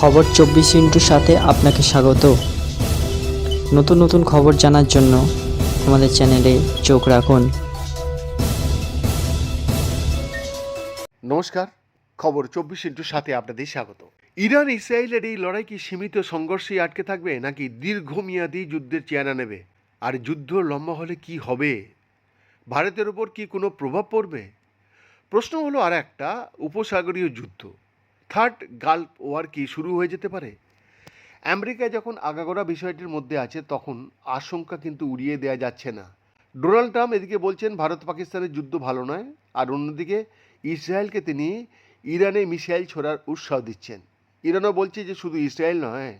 খবর চব্বিশ ইন্টুর সাথে আপনাকে স্বাগত। নতুন নতুন খবর জানার জন্য আমাদের চ্যানেলে চোখ রাখুন। নমস্কার, খবর চব্বিশ ইন্টুর সাথে আপনাদের স্বাগত। ইরান, ইসরায়েলের এই লড়াই কি সীমিত সংঘর্ষেই আটকে থাকবে নাকি দীর্ঘমেয়াদী যুদ্ধের চেহারা নেবে? আর যুদ্ধ লম্বা হলে কি হবে? ভারতের ওপর কি কোনো প্রভাব পড়বে? প্রশ্ন হলো আর একটা উপসাগরীয় যুদ্ধ। থার্ড গাল্প ওয়ার কি শুরু হয়ে যেতে পারে? আমেরিকা যখন আগাগোড়া বিষয়টির মধ্যে আছে, তখন আশঙ্কা কিন্তু উড়িয়ে দেওয়া যাচ্ছে না। ডোনাল্ড ট্রাম্প এদিকে বলছেন, ভারত পাকিস্তানের যুদ্ধ ভালো নয়। আর অন্যদিকে, ইসরায়েলকে তিনি ইরানে মিসাইল ছোড়ার উৎসাহ দিচ্ছেন। ইরানও বলছে যে, শুধু ইসরায়েল নয়,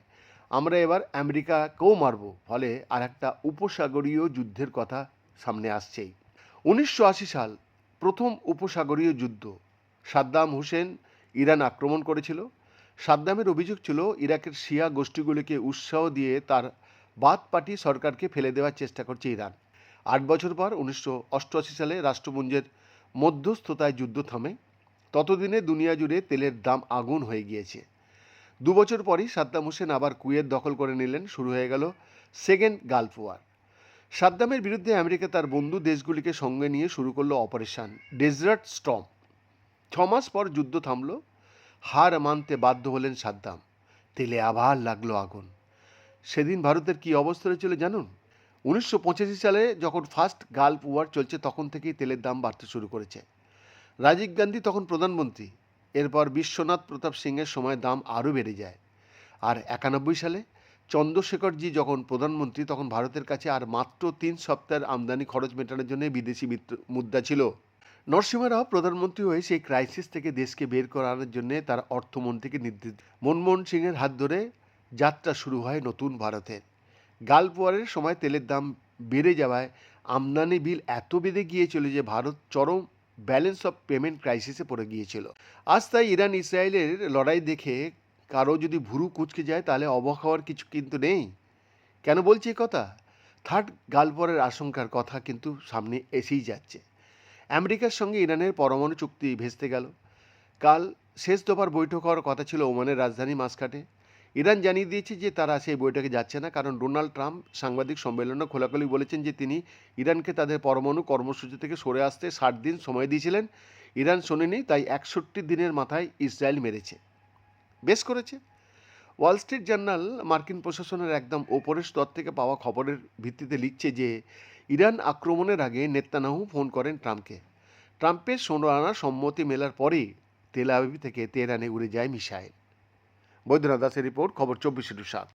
আমরা এবার আমেরিকাকেও মারব। ফলে আর একটা উপসাগরীয় যুদ্ধের কথা সামনে আসছেই। উনিশশো আশি সাল প্রথম উপসাগরীয় যুদ্ধ। সাদ্দাম হোসেন ইরান আক্রমণ করেছিল। সাদ্দামের অভিযোগ ছিল, ইরাকের শিয়া গোষ্ঠীগুলিকে উৎসাহ দিয়ে তার বাদ পার্টি সরকারকে ফেলে দেওয়ার চেষ্টা করছে ইরান। আট বছর পর উনিশশো অষ্টআশি সালে রাষ্ট্রপুঞ্জের মধ্যস্থতায় যুদ্ধ থামে। ততদিনে দুনিয়া জুড়ে তেলের দাম আগুন হয়ে গিয়েছে। দু বছর পরই সাদ্দাম হোসেন আবার কুয়েত দখল করে নিলেন, শুরু হয়ে গেল সেকেন্ড গালফ ওয়ার। সাদ্দামের বিরুদ্ধে আমেরিকা তার বন্ধু দেশগুলিকে সঙ্গে নিয়ে শুরু করল অপারেশন ডেজার্ট স্টম ছ মাস পর যুদ্ধ থামলো। হার মানতে বাধ্য হলেন সাদ্দাম। তেলে আবার লাগল আগুন। সেদিন ভারতের কি অবস্থা হয়েছিল জানুন? উনিশশো পঁচাশি সালে যখন ফার্স্ট গালফ ওয়ার চলছে, তখন থেকেই তেলের দাম বাড়তে শুরু করেছে। রাজীব গান্ধী তখন প্রধানমন্ত্রী। এরপর বিশ্বনাথ প্রতাপ সিংয়ের সময় দাম আরও বেড়ে যায়। আর একানব্বই সালে চন্দ্রশেখরজি যখন প্রধানমন্ত্রী, তখন ভারতের কাছে আর মাত্র তিন সপ্তাহের আমদানি খরচ মেটানোর জন্য বিদেশি মুদ্রা ছিল। নরসিংহ রাও প্রধানমন্ত্রী হয়ে সেই ক্রাইসিস থেকে দেশকে বের করানোর জন্য তার অর্থমন্ত্রীকে নির্দেশ মনমোহন সিংয়ের হাত ধরে যাত্রা শুরু হয় নতুন ভারতের গালপোয়ারের সময় তেলের দাম বেড়ে যাওয়ায় আমদানি বিল এত বেড়ে গিয়েছিল যে ভারত চরম ব্যালেন্স অফ পেমেন্ট ক্রাইসিসে পড়ে গিয়েছিল। আজ তাই ইরান ইসরায়েলের লড়াই দেখে কারও যদি ভুরু কুচকে যায় তাহলে অবাক হওয়ার কিছু কিন্তু নেই। কেন বলছি কথা? থার্ড গালপরের আশঙ্কার কথা কিন্তু সামনে এসেই যাচ্ছে। আমেরিকার সঙ্গে ইরানের পরমাণু চুক্তি ভেস্তে গেল। কাল শেষ দফার বৈঠক হওয়ার কথা ছিল ওমানের রাজধানী মাসকাটে। ইরান জানিয়ে দিয়েছে যে তারা সেই বৈঠকে যাচ্ছে না, কারণ ডোনাল্ড ট্রাম্প সাংবাদিক সম্মেলনে খোলাখুলি বলেছেন যে তিনি ইরানকে তাদের পরমাণু কর্মসূচি থেকে সরে আসতে ষাট দিন সময় দিয়েছিলেন। ইরান শোনেনি, তাই একষট্টি দিনের মাথায় ইসরায়েল মেরেছে। বেশ করেছে। ওয়াল স্ট্রিট জার্নাল মার্কিন প্রশাসনের একদম ওপরের স্তর থেকে পাওয়া খবরের ভিত্তিতে লিখছে যে ইরান আক্রমণের আগে নেত্যানাহু ফোন করেন ট্রাম্পকে। ট্রাম্পের সোনো আনা সম্মতি মেলার পরেই তেল আবিব থেকে তেহরানে উড়ে যায় মিসাইল। বৈদ্যনাথ দাসের রিপোর্ট, খবর চব্বিশ সাত।